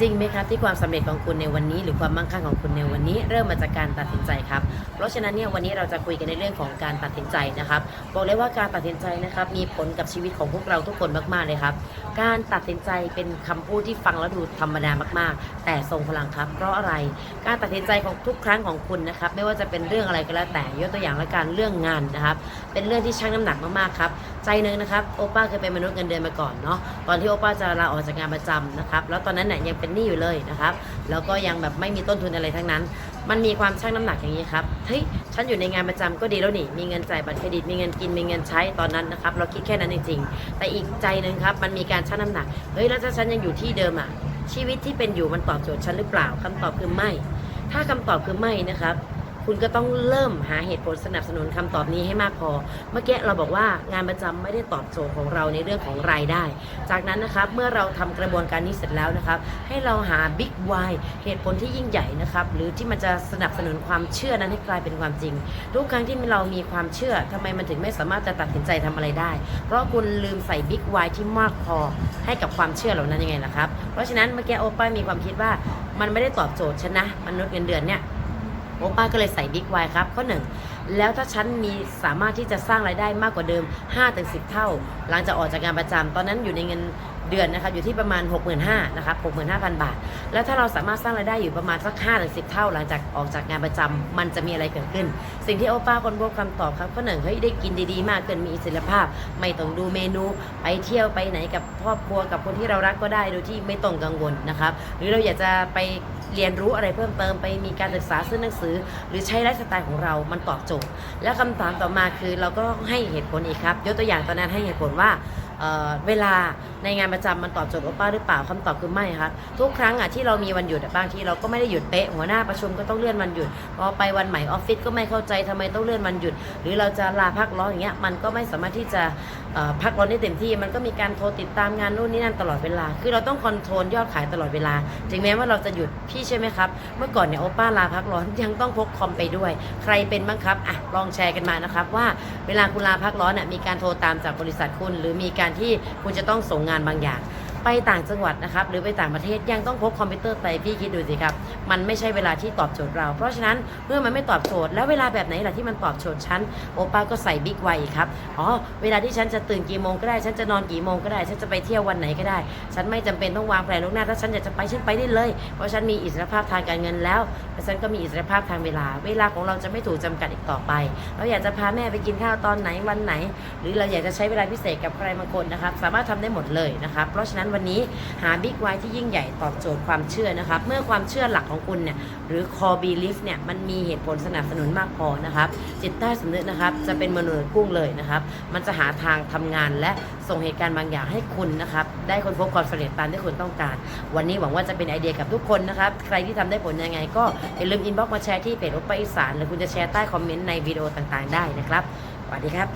จริงไหมครับที่ความสำเร็จของคุณในวันนี้ หรือความมั่งคั่งของคุณในวันนี้ เริ่มมาจากการตัดสินใจครับ เพราะฉะนั้นเนี่ยวันนี้เราจะคุยกันในเรื่องของการตัดสินใจนะครับบอกเลยว่าการตัดสินใจนะครับมีผลกับชีวิตของพวกเราทุกคนมากๆเลยครับ การตัดสินใจเป็นคำพูดที่ฟังแล้วดูธรรมดามากๆ แต่ทรงพลังครับ เพราะอะไรการตัดสินใจของทุกครั้งของคุณนะครับไม่ว่าจะเป็นเรื่องอะไรก็แล้วแต่ยกตัวอย่างละกันเรื่องงานนะครับเป็นเรื่องที่ชั่งน้ำหนักมากๆครับใจหนึ่งนะครับโอป้าเคยเป็นมนุษย์เงินเดือนมาก่อนเนาะตอนที่โอป้าจะลาออกจากงานประจำนะครับแล้วตอนนั้นเนี่ยยังเป็นหนี้อยู่เลยนะครับ แล้วก็ยังแบบไม่มีต้นทุนอะไรทั้งนั้น มันมีความชั่งน้ำหนักอย่างนี้ครับเฮ้ยฉันอยู่ในงานประจำก็ดีแล้วนี่ มีเงินจ่ายบัตรเครดิตมีเงินกินมีเงินใช้ตอนนั้นนะครับ เราคิดแค่นั้นจริงๆแต่อีกใจหนึ่งครับมันมีการชั่งน้ำหนักเฮ้ยแล้วถ้าฉันยังอยู่ที่เดิมอะชีวิตที่เป็นอยู่มันตอบโจทย์ฉันหรือเปล่าคำตอบคือไม่ ถ้าคำตอบคือไม่นะครับ คุณก็ต้องเริ่มหาเหตุผลสนับสนุนคำตอบนี้ให้มากพอ เมื่อกี้เราบอกว่างานประจำไม่ได้ตอบโจทย์ของเราในเรื่องของรายได้ จากนั้นนะครับเมื่อเราทำกระบวนการนี้เสร็จแล้วนะครับ ให้เราหา Big Why เหตุผลที่ยิ่งใหญ่นะครับหรือที่มันจะสนับสนุนความเชื่อนั้นให้กลายเป็นความจริง ทุกครั้งที่เรามีความเชื่อทำไมมันถึงไม่สามารถจะตัดสินใจทำอะไรได้ เพราะคุณลืมใส่ Big Why ที่มากพอให้กับความเชื่อเหล่านั้นยังไงล่ะครับ เพราะฉะนั้นเมื่อกี้โอป้ามีความคิดว่ามันไม่ได้ตอบโจทย์ฉันนะมนุษย์เงินเดือนเนี่ย โอป้าก็เลยใส่บิ๊กไวครับข้อหนึ่งแล้วถ้าฉันมีสามารถที่จะสร้างรายได้มากกว่าเดิม 5-10 เท่า หลังจากออกจากงานประจำตอนนั้นอยู่ในเงินเดือนนะครับอยู่ที่ประมาณ 65,000นะครับ65,000 บาท แล้วถ้าเราสามารถสร้างรายได้อยู่ประมาณสัก5-10 เท่า หลังจากออกจากงานประจำมันจะมีอะไรเกิดขึ้น สิ่งที่โอป้าคนพบคำตอบครับข้อหนึ่งเฮ้ยได้กินดีๆ มากเกินมีอิสรภาพ ไม่ต้องดูเมนู ไปเที่ยวไปไหนกับครอบครัวกับคนที่เรารักก็ได้โดยที่ไม่ต้องกังวลนะครับหรือเราอยากจะไป เรียนรู้อะไรเพิ่มเติมไปมีการศึกษาซื้อหนังสือ หรือใช้ไลฟ์สไตล์ของเรามันตอบโจทย์ และคำถามต่อมาคือเราก็ให้เหตุผลอีกครับยกตัวอย่างตอนนั้นให้เหตุผลว่า เเวลาในงานประจำมันตอบโจทย์โอป้าหรือเปล่าคำตอบคือไม่ครับทุกครั้งอะที่เรามีวันหยุดบางทีเราก็ไม่ได้หยุดเป๊ะหัวหน้าประชุมก็ต้องเลื่อนวันหยุดพอไปวันใหม่ออฟฟิศก็ไม่เข้าใจทำไมต้องเลื่อนวันหยุด หรือเราจะลาพักร้อนอย่างเงี้ยมันก็ไม่สามารถที่จะพักร้อนได้เต็มที่ มันก็มีการโทรติดตามงานนู่นนี่นั่นตลอดเวลา คือเราต้องคอนโทรลยอดขายตลอดเวลา ถึงแม้ว่าเราจะหยุดพี่ใช่ไหมครับ เมื่อก่อนเนี่ยโอป้าลาพักร้อนยังต้องพกคอมไปด้วย ใครเป็นบ้างครับอะลองแชร์กันมานะครับว่าเวลาคุณลาพักร้อนน่ะมีการโทรตามจากบริษัทคุณ หรือมีการการที่คุณจะต้องส่งงานบางอย่าง ไปต่างจังหวัดนะครับหรือไปต่างประเทศยังต้องพกคอมพิวเตอร์ไปพี่คิดดูสิครับ มันไม่ใช่เวลาที่ตอบโจทย์เรา เพราะฉะนั้นเมื่อมันไม่ตอบโจทย์แล้วเวลาแบบไหนล่ะที่มันตอบโจทย์ฉันโอป้าก็ใส่บิ๊กไวครับอ๋อเวลาที่ฉันจะตื่นกี่โมงก็ได้ฉันจะนอนกี่โมงก็ได้ฉันจะไปเที่ยววันไหนก็ได้ ฉันไม่จำเป็นต้องวางแผนล่วงหน้าถ้าฉันอยากจะไปฉันไปได้เลย เพราะฉันมีอิสรภาพทางการเงินแล้วและฉันก็มีอิสรภาพทางเวลา เวลาของเราจะไม่ถูกจำกัดอีกต่อไป เราอยากจะพาแม่ไปกินข้าวตอนไหนวันไหน หรือเราอยากจะใช้เวลาพิเศษกับใครบางคนนะครับสามารถทำได้หมดเลยนะครับเพราะฉะนั้นวันนี้หาบิ๊กไวที่ยิ่งใหญ่ตอบโจทย์ความเชื่อนะครับ เมื่อความเชื่อหลักของคุณเนี่ยหรือ core belief เนี่ยมันมีเหตุผลสนับสนุนมากพอนะครับ จิตใต้สำนึกนะครับ จะเป็นมนุษย์กุ้งเลยนะครับ มันจะหาทางทำงานและส่งเหตุการณ์บางอย่างให้คุณนะครับ ได้คนพบความสำเร็จตามที่คุณต้องการ วันนี้หวังว่าจะเป็นไอเดียกับทุกคนนะครับ ใครที่ทำได้ผลยังไง ก็อย่าลืมอินบ็อกซ์มาแชร์ที่เพจโอปปาอีสานหรือคุณจะแชร์ใต้คอมเมนต์ในวิดีโอต่างๆ ได้นะครับสวัสดีครับ